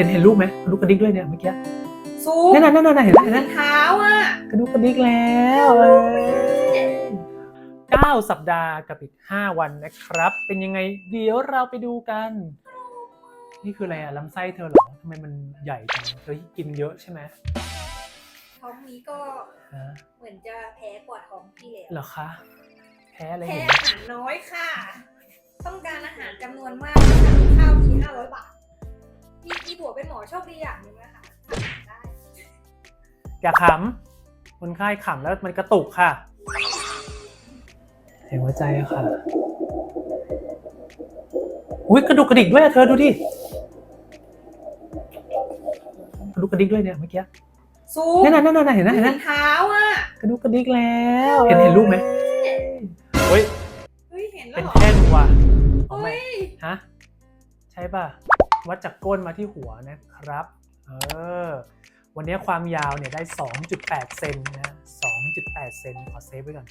ห็นเห็นรูปไหมกระดุกกระดิกด้วยเนี่ยเมื่อกี้ซูนั่นน่ะนั่นน่ะเห็นไหมเห็นไหมเท้าอะกระดุกกระดิกแล้วเออเก้าสัปดาห์กับอีกห้าวันนะครับ เป็นยังไงเดี๋ยวเราไปดูกัน นี่คืออะไรอะลำไส้เธอเหรอทำไมมันใหญ่จังเธอกินเยอะใช่ไหมท้องนี้ก็ฮะเหมือนจะแพ้กว่าท้องที่แล้วเหรอคะ แพ้อะไรแพ้เห็นอาหารน้อยค่ะ ต้องการอาหารจำนวนมากค่ะข้าวทีห้าร้อยบาท พี่พี่บัวเป็นหมอโชคดีอย่างหนึงนะคะได้ อย่าขำคนไข้ขำแล้วมันกระตุกค่ะเสียงหัวใจอะค่ะ อุ้ยกระดุกกระดิกด้วยอะเธอดูดิ กระดุกกระดิกด้วยเนี่ยเมื่อกี้ซูนั่นน่ะนั่นน่ะเห็นไหมเห็นไหมเท้าอะกระดุกกระดิกแล้ว เห็นเห็นรูปไหมเฮ้ย เฮ้ย เห็นแล้เป็วนเหรอแท่งว่ะเอาไหมเฮ้ย ฮะ ใช่ป่ะ วัดจากก้นมาที่หัวนะครับ เออ วันนี้ความยาวเนี่ยได้ 2.8 เซนนะ2.8 เซนขอเซฟไว้ก่อน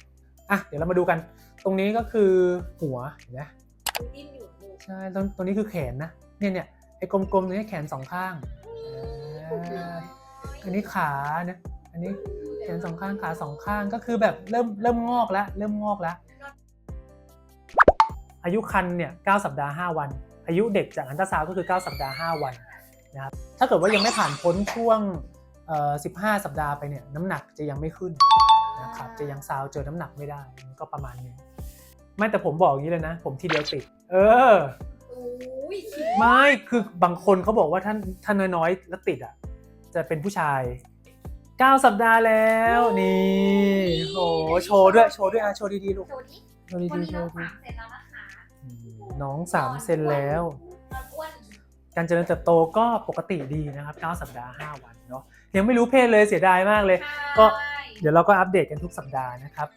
อะ เดี๋ยวเรามาดูกัน ตรงนี้ก็คือหัวเห็นไหมดูดิ้นอยู่ดูใช่ตรงตรงนี้คือแขนนะ เนี่ยเนี่ยไอ้กลมๆตรงนี้แขนสองข้างอ่าอันนี้ขานะ อันนี้แขนสองข้างขาสองข้างก็คือแบบเริ่มเริ่มงอกแล้ว เริ่มงอกแล้ว อายุคันเนี่ย 9 สัปดาห์ 5 วัน อายุเด็กจากอันตราซาวด์ก็คือ 9 สัปดาห์ 5 วันนะครับถ้าเกิดว่ายังไม่ผ่านพ้นช่วงเอ่อ15 สัปดาห์ไปเนี่ยน้ำหนักจะยังไม่ขึ้นนะครับจะยังซาวด์เจอน้ำหนักไม่ได้มันก็ประมาณนี้ไม่แต่ผมบอกอย่างนี้เลยนะ ผมทีเดียวติด เออโอ้ยไม่คือบางคนเขาบอกว่าท่านท่านน้อยๆแล้วติดอะจะเป็นผู้ชาย 9 สัปดาห์แล้วนี่โอ้โหโชว์ด้วยโชว์ด้วยอะโชว์ดีๆลูกโชว์นี้โชว์วันดีๆ นี้โชน้องว์ดีสามเสร็จแล้วนะคะอืมน้อง3เซนแล้วนอนอ้วนการเจริญเติบโตก็ปกติดีนะครับ 9 สัปดาห์ 5 วันเนาะยังไม่รู้เพศเลยเสียดายมากเลย ก็ใช่เดี๋ยวเราก็อัปเดตกันทุกสัปดาห์นะครับ